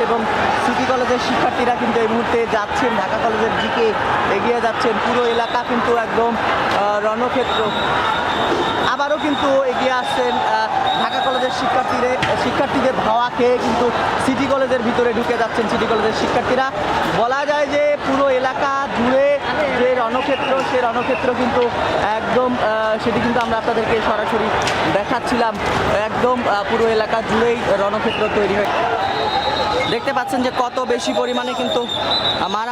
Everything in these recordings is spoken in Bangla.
হচ্ছে এবং সিটি কলেজের শিক্ষার্থীরা কিন্তু এই মুহূর্তে যাচ্ছেন। ঢাকা কলেজের দিকে এগিয়ে যাচ্ছেন। পুরো এলাকা কিন্তু একদম রণক্ষেত্র। আবারও কিন্তু এগিয়ে আসছেন ঢাকা কলেজের শিক্ষার্থীদের শিক্ষার্থীদের ধাওয়া খেয়ে কিন্তু সিটি কলেজের ভিতরে ঢুকে যাচ্ছেন সিটি কলেজের শিক্ষার্থীরা। বলা যায় যে পুরো এলাকা জুড়ে যে রণক্ষেত্র, সে রণক্ষেত্র কিন্তু একদম সেটি কিন্তু আমরা আপনাদেরকে সরাসরি দেখাচ্ছিলাম। একদম পুরো এলাকা জুড়েই রণক্ষেত্র তৈরি হয় দেখতে পাচ্ছেন যে কত বেশি পরিমাণে কিন্তু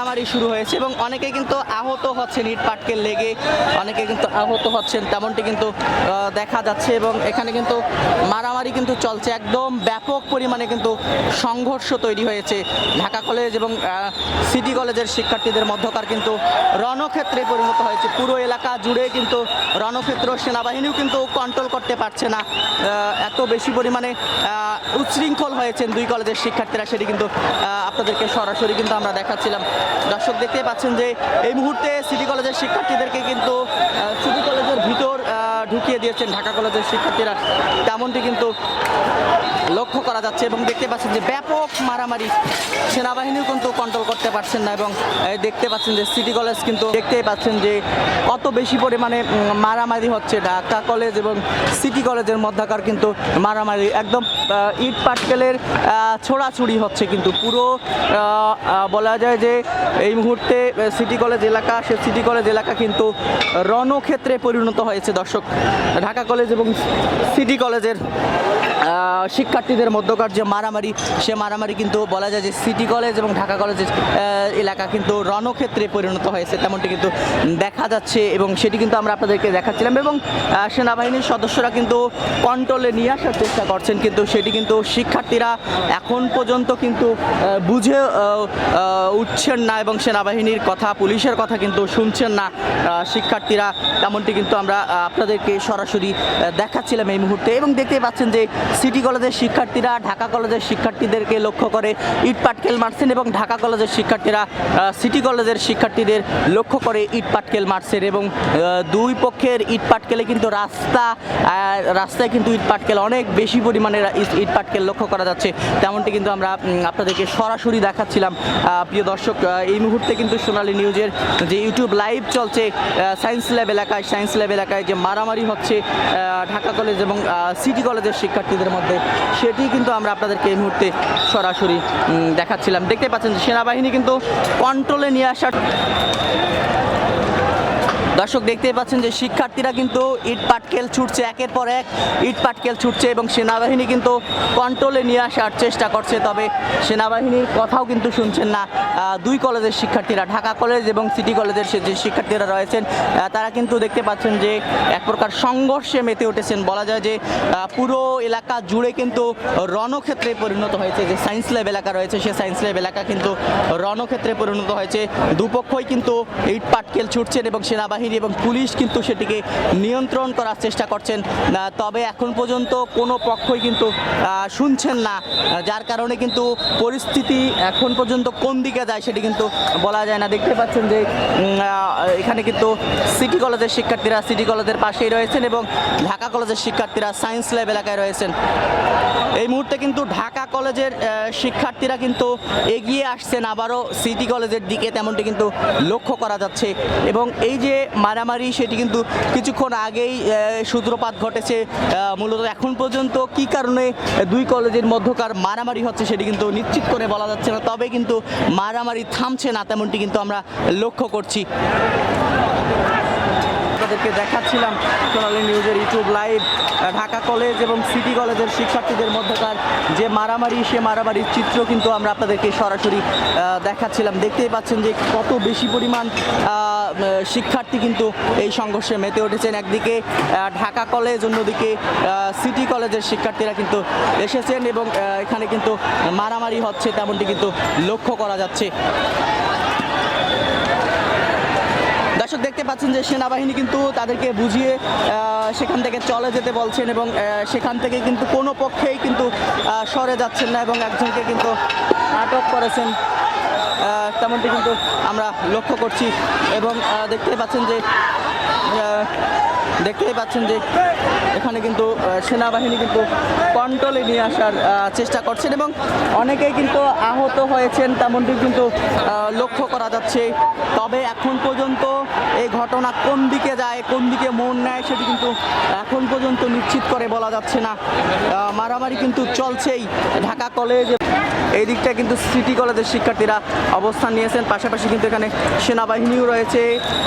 মারামারি শুরু হয়েছে এবং অনেকে কিন্তু আহত হচ্ছেন ইট পাটকেল লেগে, অনেকে কিন্তু আহত হচ্ছেন, তেমনটি কিন্তু দেখা যাচ্ছে এবং এখানে কিন্তু মারামারি কিন্তু চলছে। একদম ব্যাপক পরিমাণে কিন্তু সংঘর্ষ তৈরি হয়েছে। ঢাকা কলেজ এবং সিটি কলেজের শিক্ষার্থীদের মধ্যকার কিন্তু রণক্ষেত্রে পরিণত হয়েছে। পুরো এলাকা জুড়ে কিন্তু রণক্ষেত্র সেনাবাহিনীও কিন্তু কন্ট্রোল করতে পারছে না। এত বেশি পরিমাণে উচ্ছৃঙ্খল হয়েছেন দুই কলেজের শিক্ষার্থীরা, সেটি কিন্তু আপনাদেরকে সরাসরি কিন্তু আমরা দেখাচ্ছিলাম। দর্শক দেখতে পাচ্ছেন যে এই মুহূর্তে সিটি কলেজের শিক্ষার্থীদেরকে কিন্তু আহ, সিটি কলেজের ভিতর আহ, ঢুকিয়ে দিয়েছেন ঢাকা কলেজের শিক্ষার্থীরা। তেমনটি কিন্তু লক্ষ্য করা যাচ্ছে এবং দেখতে পাচ্ছেন যে ব্যাপক মারামারি সেনাবাহিনীও কিন্তু কন্ট্রোল করতে পারছেন না এবং দেখতে পাচ্ছেন যে সিটি কলেজ কিন্তু দেখতেই পাচ্ছেন যে কত বেশি পরিমাণে মারামারি হচ্ছে। ঢাকা কলেজ এবং সিটি কলেজের মধ্যকার কিন্তু মারামারি। একদম ইট পাটকেলের ছোড়াছুড়ি হচ্ছে কিন্তু পুরো বলা যায় যে এই মুহূর্তে সিটি কলেজ এলাকা, সে সিটি কলেজ এলাকা কিন্তু রণক্ষেত্রে পরিণত হয়েছে দর্শক। ঢাকা কলেজ এবং সিটি কলেজের শিক্ষার্থীদের মধ্যকার যে মারামারি সে মারামারি কিন্তু বলা যায় যে সিটি কলেজ এবং ঢাকা কলেজের এলাকা কিন্তু রণক্ষেত্রে পরিণত হয়েছে তেমনটি কিন্তু দেখা যাচ্ছে এবং সেটি কিন্তু আমরা আপনাদেরকে দেখাচ্ছিলাম এবং সেনাবাহিনীর সদস্যরা কিন্তু কন্ট্রোলে নিয়ে আসার চেষ্টা করছেন কিন্তু সেটি কিন্তু শিক্ষার্থীরা এখন পর্যন্ত কিন্তু বুঝে উঠছেন না এবং সেনাবাহিনীর কথা পুলিশের কথা কিন্তু শুনছেন না শিক্ষার্থীরা তেমনটি কিন্তু আমরা আহ, আপনাদেরকে সরাসরি দেখাচ্ছিলাম এই মুহূর্তে এবং দেখতেই পাচ্ছেন যে সিটি কলেজের শিক্ষার্থীরা, ঢাকা কলেজের শিক্ষার্থীদেরকে লক্ষ্য করে ইট পাটকেল মারছেন এবং ঢাকা কলেজের শিক্ষার্থীরা সিটি কলেজের শিক্ষার্থীদের লক্ষ্য করে ইট পাটকেল মারছেন এবং দুই পক্ষের ইট পাটকেলে কিন্তু রাস্তা রাস্তায় কিন্তু ইট পাটকেল অনেক বেশি পরিমাণে ইট পাটকেল লক্ষ্য করা যাচ্ছে। তেমনটি কিন্তু আমরা আপনাদেরকে সরাসরি দেখাচ্ছিলাম। প্রিয় দর্শক এই মুহূর্তে কিন্তু সোনালী নিউজের যে ইউটিউব লাইভ চলছে সায়েন্স ল্যাব এলাকায় সায়েন্স ল্যাব এলাকায় যে মারামারি হচ্ছে ঢাকা কলেজ এবং সিটি কলেজের শিক্ষার্থীদের মধ্যে। সেটি কিন্তু আমরা আপনাদেরকে এই মুহূর্তে সরাসরি দেখাচ্ছিলাম। দেখতে পাচ্ছেন যে সেনাবাহিনী কিন্তু কন্ট্রোলে নিয়ে আসার দর্শক দেখতেই পাচ্ছেন যে শিক্ষার্থীরা কিন্তু ইট পাটকেল ছুটছে, একের পর এক ইট পাটকেল ছুটছে এবং সেনাবাহিনী কিন্তু কন্ট্রোলে নিয়ে আসার চেষ্টা করছে। তবে সেনাবাহিনীর কথাও কিন্তু শুনছেন না দুই কলেজের শিক্ষার্থীরা, ঢাকা কলেজ এবং সিটি কলেজের যে শিক্ষার্থীরা রয়েছেন তারা কিন্তু দেখতে পাচ্ছেন যে এক প্রকার সংঘর্ষে মেতে উঠেছেন। বলা যায় যে পুরো এলাকা জুড়ে কিন্তু রণক্ষেত্রে পরিণত হয়েছে। যে সায়েন্স ল্যাব এলাকা রয়েছে, সে সায়েন্স ল্যাব এলাকা কিন্তু রণক্ষেত্রে পরিণত হয়েছে। দুপক্ষই কিন্তু ইট পাটকেল ছুটছেন এবং সেনাবাহিনী এবং পুলিশ কিন্তু সেটিকে নিয়ন্ত্রণ করার চেষ্টা করছেন। তবে এখন পর্যন্ত কোনো পক্ষই কিন্তু শুনছেন না। যার কারণে কিন্তু পরিস্থিতি এখন পর্যন্ত কোন দিকে যায় সেটি কিন্তু বলা যায় না। দেখতে পাচ্ছেন যে এখানে কিন্তু সিটি কলেজের শিক্ষার্থীরা সিটি কলেজের পাশেই রয়েছেন এবং ঢাকা কলেজের শিক্ষার্থীরা সায়েন্স ল্যাব এলাকায় রয়েছেন। এই মুহূর্তে কিন্তু ঢাকা কলেজের শিক্ষার্থীরা কিন্তু এগিয়ে আসছেন। আবারও সিটি কলেজের দিকে তেমনটি কিন্তু লক্ষ্য করা যাচ্ছে। এবং এই যে মারামারি, সেটি কিন্তু কিছুক্ষণ আগেই সূত্রপাত ঘটেছে মূলত এখন পর্যন্ত কি কারণে দুই কলেজের মধ্যকার মারামারি হচ্ছে সেটি কিন্তু নিশ্চিত করে বলা যাচ্ছে না, তবে কিন্তু মারামারি থামছে না, তেমনটি কিন্তু আমরা লক্ষ্য করছি। আপনাদেরকে দেখাচ্ছিলাম সোনালী নিউজের ইউটিউব লাইভ ঢাকা কলেজ এবং সিটি কলেজের শিক্ষার্থীদের মধ্যকার যে মারামারি, সে মারামারির চিত্র কিন্তু আমরা আপনাদেরকে সরাসরি দেখাচ্ছিলাম। দেখতেই পাচ্ছেন যে কত বেশি পরিমাণ শিক্ষার্থী কিন্তু এই সংঘর্ষে মেতে উঠেছেন। একদিকে ঢাকা কলেজ, অন্যদিকে সিটি কলেজের শিক্ষার্থীরা কিন্তু এসেছেন এবং এখানে কিন্তু মারামারি হচ্ছে, তেমনটি কিন্তু লক্ষ্য করা যাচ্ছে। দর্শক দেখতে পাচ্ছেন যে সেনাবাহিনী কিন্তু তাদেরকে বুঝিয়ে সেখান থেকে চলে যেতে বলছেন এবং সেখান থেকে কিন্তু কোনো পক্ষেই কিন্তু সরে যাচ্ছেন না এবং একজনকে কিন্তু আটক করেছেন। তেমনটি কিন্তু আমরা লক্ষ্য করছি এবং দেখতে পাচ্ছেন যে দেখতেই পাচ্ছেন যে এখানে কিন্তু সেনাবাহিনী কিন্তু কন্ট্রোলে নিয়ে আসার চেষ্টা করছেন এবং অনেকেই কিন্তু আহত হয়েছেন তেমনটি কিন্তু লক্ষ্য করা যাচ্ছে। তবে এখন পর্যন্ত এই ঘটনা কোন দিকে যায়, কোন দিকে মন নেয় সেটি কিন্তু এখন পর্যন্ত নিশ্চিত করে বলা যাচ্ছে না। মারামারি কিন্তু চলছেই। ঢাকা কলেজ এই দিকটা কিন্তু সিটি কলেজের শিক্ষার্থীরা অবস্থান নিয়েছেন। পাশাপাশি কিন্তু এখানে সেনাবাহিনীও রয়েছে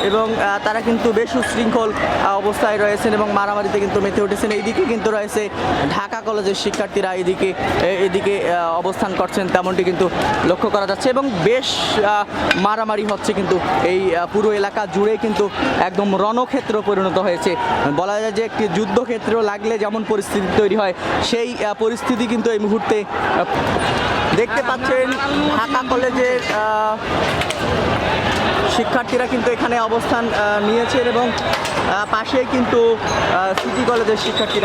এবং তারা কিন্তু বেশ উশৃঙ্খল অবস্থায় রয়েছেন এবং মারামারিতে কিন্তু মেতে উঠেছেন। এইদিকে কিন্তু রয়েছে ঢাকা কলেজের শিক্ষার্থীরা এদিকে এদিকে অবস্থান করছেন তেমনটি কিন্তু লক্ষ্য করা যাচ্ছে এবং বেশ মারামারি হচ্ছে কিন্তু এই পুরো এলাকা জুড়ে কিন্তু একদম রণক্ষেত্র পরিণত হয়েছে। বলা যায় যে একটি যুদ্ধক্ষেত্র লাগলে যেমন পরিস্থিতি তৈরি হয়, সেই পরিস্থিতি কিন্তু এই মুহূর্তে দেখতে পাচ্ছেন ঢাকা কলেজের শিক্ষার্থীরা কিন্তু এখানে অবস্থান নিয়েছেন এবং পাশেই কিন্তু সিটি কলেজের শিক্ষার্থীরা